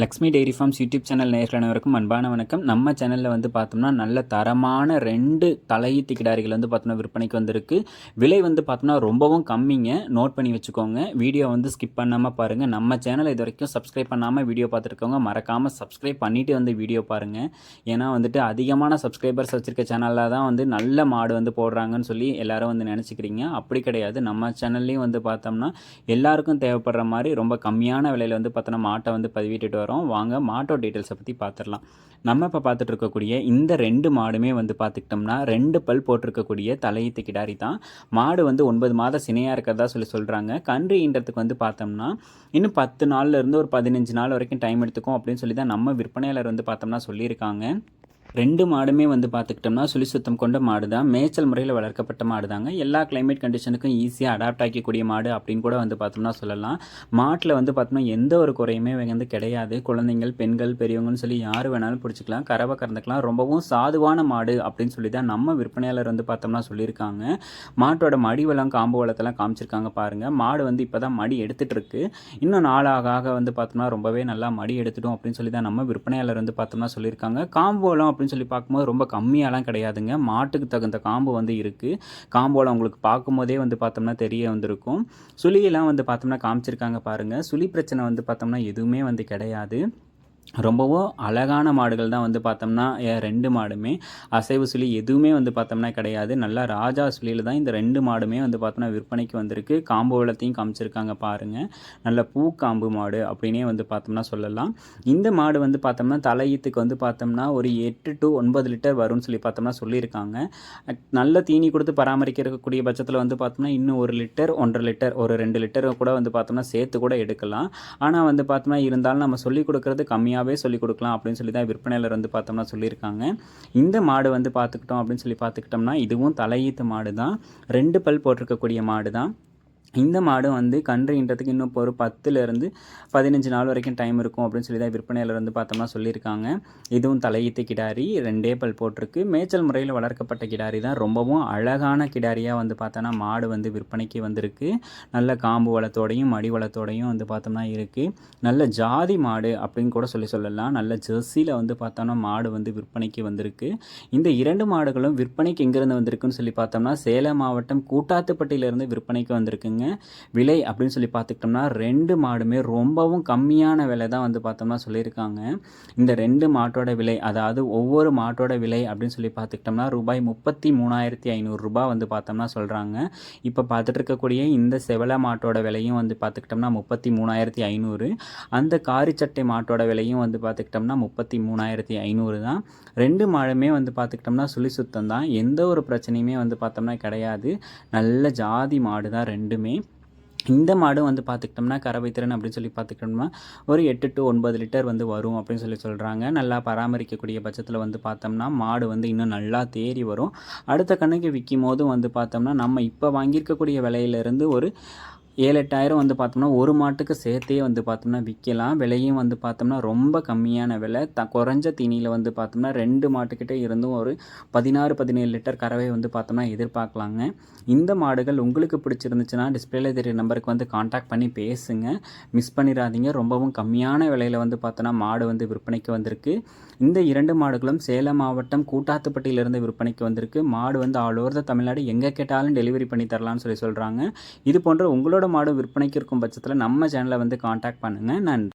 Lakshmi dairy farms YouTube channel நேர்களானவருக்கும் அன்பான வணக்கம். நம்ம சேனலில் வந்து பார்த்தோம்னா நல்ல தரமான ரெண்டு தலையீத்து கிடாரிகள் வந்து பார்த்தோம்னா விற்பனைக்கு வந்திருக்கு. விலை வந்து பார்த்தோம்னா ரொம்பவும் கம்மிங்க. நோட் பண்ணி வச்சுக்கோங்க. வீடியோ வந்து ஸ்கிப் பண்ணாமல் பாருங்கள் நம்ம சேனல் இது வரைக்கும் சப்ஸ்கிரைப் பண்ணாமல் வீடியோ பார்த்துருக்கவங்க மறக்காமல் சப்ஸ்கிரைப் பண்ணிவிட்டு வந்து வீடியோ பாருங்கள் ஏன்னா வந்துட்டு அதிகமான சப்ஸ்கிரைபர்ஸ் வச்சுருக்க சேனலில் தான் வந்து நல்ல மாடு வந்து போடுறாங்கன்னு சொல்லி எல்லோரும் வந்து நினச்சிக்கிறீங்க. அப்படி கிடையாது. நம்ம சேனல்லையும் வந்து பார்த்தோம்னா எல்லாருக்கும் தேவைப்படுற மாதிரி ரொம்ப கம்மியான விலையில் வந்து பார்த்தோன்னா மாட்டை வந்து பதிவிட்டுட்டு வரோம். வாங்க மாட்டோ டீட்டெயில்ஸை பற்றி பார்த்துடலாம் நம்ம இப்போ பார்த்துட்டு இருக்கக்கூடிய இந்த ரெண்டு மாடுமே வந்து பார்த்துக்கிட்டோம்னா ரெண்டு பல் போட்டிருக்கக்கூடிய தலையீத்து கிடாரி தான். மாடு வந்து ஒன்பது மாதம் சினையாக இருக்கிறதா சொல்லி சொல்கிறாங்க கன்றுன்றதுக்கு வந்து பார்த்தோம்னா இன்னும் பத்து நாள்லேருந்து ஒரு பதினஞ்சு நாள் வரைக்கும் டைம் எடுத்துக்கும் அப்படின்னு சொல்லி தான் நம்ம விற்பனையாளர் வந்து பார்த்தோம்னா சொல்லியிருக்காங்க. ரெண்டு மாடுமே வந்து பார்த்துக்கிட்டோம்னா சுழி சுத்தம் கொண்ட மாடு தான் மேய்ச்சல் முறையில் வளர்க்கப்பட்ட மாடு தாங்க எல்லா கிளைமேட் கண்டிஷனுக்கும் ஈஸியாக அடாப்ட் ஆகிக்கூடிய மாடு அப்படின்னு கூட வந்து பார்த்தோம்னா சொல்லலாம். மாட்டில் வந்து பார்த்தோம்னா எந்த ஒரு குறையுமே வந்து கிடையாது. குழந்தைங்கள் பெண்கள் பெரியவங்கன்னு சொல்லி யார் வேணாலும் பிடிச்சிக்கலாம். கறவை கறந்துக்கலாம். ரொம்பவும் சாதுவான மாடு அப்படின்னு சொல்லி தான் நம்ம விற்பனையாளர் வந்து பார்த்தோம்னா சொல்லியிருக்காங்க. மாட்டோட மடி வளம் காம்பு வளத்தெல்லாம் காமிச்சிருக்காங்க பாருங்கள் மாடு வந்து இப்போ தான் மடி எடுத்துகிட்டு இருக்கு இன்னும் நாளாக ஆக வந்து பார்த்தோம்னா ரொம்பவே நல்லா மடி எடுத்துட்டோம் அப்படின்னு சொல்லி தான் நம்ம விற்பனையாளர் வந்து பார்த்தோம்னா சொல்லியிருக்காங்க. காம்பு வளம் அப்படின்னு சொல்லி பார்க்கும்போது ரொம்ப கம்மியாலாம் கிடையாதுங்க. மாட்டுக்கு தகுந்த காம்பு வந்து இருக்குது காம்போவில் உங்களுக்கு பார்க்கும்போதே வந்து பார்த்தோம்னா தெரிய வந்திருக்கும். சுழியெல்லாம் வந்து பார்த்தோம்னா காமிச்சிருக்காங்க பாருங்கள் சுழி பிரச்சனை வந்து பார்த்தோம்னா எதுவுமே வந்து கிடையாது. ரொம்பவும் அழகான மாடுகள் தான் வந்து பார்த்தோம்னா ரெண்டு மாடுமே. அசைவு சுழி எதுவுமே வந்து பார்த்தோம்னா கிடையாது. நல்லா ராஜா சுழியில் தான் இந்த ரெண்டு மாடுமே வந்து பார்த்தோம்னா விற்பனைக்கு வந்திருக்கு. காம்பு வளத்தையும் காமிச்சிருக்காங்க பாருங்கள் நல்ல பூக்காம்பு மாடு அப்படின்னே வந்து பார்த்தோம்னா சொல்லலாம். இந்த மாடு வந்து பார்த்தோம்னா தலையீத்துக்கு வந்து பார்த்தோம்னா ஒரு எட்டு டு ஒன்பது லிட்டர் வரும்னு சொல்லி பார்த்தோம்னா சொல்லியிருக்காங்க. நல்ல தீனி கொடுத்து பராமரிக்கக்கூடிய பட்சத்தில் வந்து பார்த்தோம்னா இன்னும் ஒரு லிட்டர் ஒன்றரை லிட்டர் ஒரு ரெண்டு லிட்டர் கூட வந்து பார்த்தோம்னா சேர்த்து கூட எடுக்கலாம். ஆனால் வந்து பார்த்தோம்னா இருந்தாலும் நம்ம சொல்லிக் கொடுக்குறது கம்மியாக தனியாகவே சொல்லிக் கொடுக்கலாம் அப்படின்னு சொல்லி தான் விற்பனையில் வந்து பார்த்தோம்னா சொல்லியிருக்காங்க. இந்த மாடு வந்து பார்த்துக்கிட்டோம் அப்படின்னு சொல்லி பார்த்துக்கிட்டோம்னா இதுவும் தலையீத்து மாடு தான் ரெண்டு பல் போட்டிருக்கக்கூடிய மாடு தான் இந்த மாடு வந்து கன்றுன்றதுக்கு இன்னும் இப்போ ஒரு பத்துலேருந்து பதினஞ்சு நாள் வரைக்கும் டைம் இருக்கும் அப்படின்னு சொல்லி தான் விற்பனையிலேருந்து பார்த்தோம்னா சொல்லியிருக்காங்க. இதுவும் தலையீத்து கிடாரி ரெண்டே பல் போட்டிருக்கு. மேய்ச்சல் முறையில் வளர்க்கப்பட்ட கிடாரி தான் ரொம்பவும் அழகான கிடாரியாக வந்து பார்த்தோன்னா மாடு வந்து விற்பனைக்கு வந்திருக்கு. நல்ல காம்பு வளத்தோடையும் மடி வளத்தோடையும் வந்து பார்த்தோம்னா இருக்குது நல்ல ஜாதி மாடு அப்படின்னு கூட சொல்லி சொல்லலாம். நல்ல ஜெர்சியில் வந்து பார்த்தோம்னா மாடு வந்து விற்பனைக்கு வந்திருக்கு. இந்த இரண்டு மாடுகளும் விற்பனைக்கு எங்கேருந்து வந்திருக்குன்னு சொல்லி பார்த்தோம்னா சேலம் மாவட்டம் கூட்டாத்துப்பட்டியிலேருந்து விற்பனைக்கு வந்திருக்குங்க. விலை அப்படின்னு சொல்லி பார்த்துக்கிட்டோம்னா ரெண்டு மாடுமே ரொம்பவும் கம்மியான விலை தான் வந்து பார்த்தோம்னா சொல்லியிருக்காங்க. இந்த ரெண்டு மாட்டோட விலை அதாவது ஒவ்வொரு மாட்டோட விலை அப்படின்னு சொல்லி பார்த்துக்கிட்டோம்னா ரூபாய் முப்பத்தி மூணாயிரத்தி ஐநூறுரூபா வந்து பார்த்தோம்னா சொல்கிறாங்க இப்போ பார்த்துட்டு இருக்கக்கூடிய இந்த செவல மாட்டோட விலையும் வந்து பார்த்துக்கிட்டோம்னா முப்பத்தி மூணாயிரத்தி ஐநூறு. அந்த காரிச்சட்டை மாட்டோட விலையும் வந்து பார்த்துக்கிட்டோம்னா முப்பத்தி மூணாயிரத்தி ஐநூறு தான். ரெண்டு மாடுமே வந்து பார்த்துக்கிட்டோம்னா சுழி சுத்தம் தான். எந்த ஒரு பிரச்சனையுமே வந்து பார்த்தோம்னா கிடையாது. நல்ல ஜாதி மாடு தான் ரெண்டுமே. இந்த மாடு வந்து பார்த்துக்கிட்டோம்னா கரவைத்திறன் அப்படின்னு சொல்லி பார்த்துக்கிட்டோம்னா ஒரு எட்டு டு ஒன்பது லிட்டர் வந்து வரும் அப்படின்னு சொல்லி சொல்கிறாங்க நல்லா பராமரிக்கக்கூடிய பட்சத்தில் வந்து பார்த்தோம்னா மாடு வந்து இன்னும் நல்லா தேறி வரும். அடுத்த கண்ணுக்கு விற்கும் போதும் வந்து பார்த்தோம்னா நம்ம இப்போ வாங்கியிருக்கக்கூடிய விலையிலேருந்து ஒரு ஏழு எட்டாயிரம் வந்து பார்த்தோம்னா ஒரு மாட்டுக்கு சேர்த்தே வந்து பார்த்தோம்னா விற்கலாம். விலையும் வந்து பார்த்தோம்னா ரொம்ப கம்மியான விலை. த குறைஞ்ச தீனியில் வந்து பார்த்தோம்னா ரெண்டு மாட்டுக்கிட்ட இருந்தும் ஒரு பதினாறு பதினேழு லிட்டர் கறவை வந்து பார்த்தோம்னா எதிர்பார்க்கலாங்க. இந்த மாடுகள் உங்களுக்கு பிடிச்சிருந்துச்சுன்னா டிஸ்பிளேல தெரிய நம்பருக்கு வந்து காண்டாக்ட் பண்ணி பேசுங்க. மிஸ் பண்ணிடாதீங்க ரொம்பவும் கம்மியான விலையில் வந்து பார்த்தோன்னா மாடு வந்து விற்பனைக்கு வந்திருக்கு. இந்த இரண்டு மாடுகளும் சேலம் மாவட்டம் கூட்டாத்துப்பட்டியிலிருந்து விற்பனைக்கு வந்திருக்கு. மாடு வந்து ஆல் ஓவர் த தமிழ்நாடு. எங்கே கேட்டாலும் டெலிவரி பண்ணி தரலாம்னு சொல்லி சொல்கிறாங்க இது போன்ற உங்களோட மாடு விற்பனைக்கு இருக்கும் பட்சத்தில் நம்ம சேனலை வந்து காண்டாக்ட் பண்ணுங்கள் நன்றி.